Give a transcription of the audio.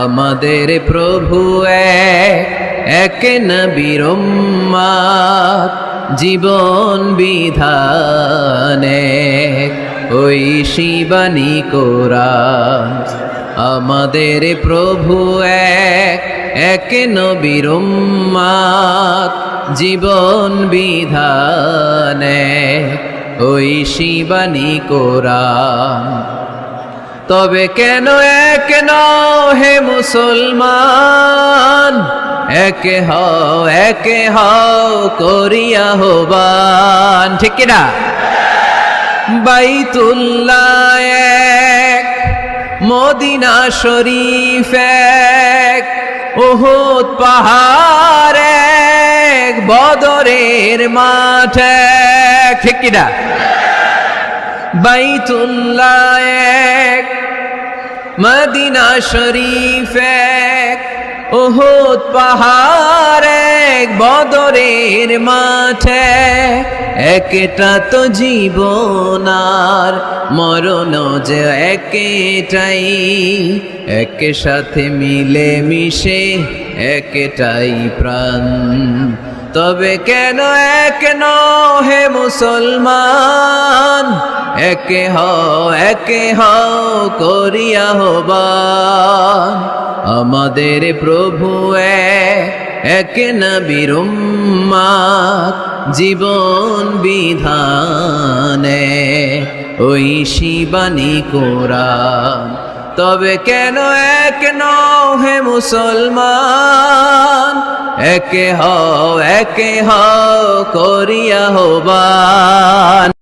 আমাদের প্রভু এক, উম্মাদ, জীবন বিধানে ওই শিবানী কোরআন আমাদের প্রভু এক উম্মাদ, জীবন বিধানে ওই শিবানী কোরআন তবে কেন এক হে মুসলমান? একে হও একে হও করিয়া হবান ঠিক কিনা? বাইতুল্লাহ এক, মদিনা শরীফ এক ওহুদ পাহাড় এক, বদরের মাঠ এক। ঠিক কিনা? বাইতুল্লাহ মদিনা শরীফ এক ওহুদ পাহাড় বদরের মাঠে একটা তো জীবন আর মরণ যে একেটাই এক সাথে মিলে মিশে একটাই প্রাণ। তবে কেন এক হে মুসলমান একে হও একে হও করিয়া হবান। আমাদের প্রভু এক, এক নবীর উম্মাদ, জীবন বিধানে ওই শিবানী কোরআন। তবে কেন এক হে মুসলমান? একে হও একে হও করিয়া হবান।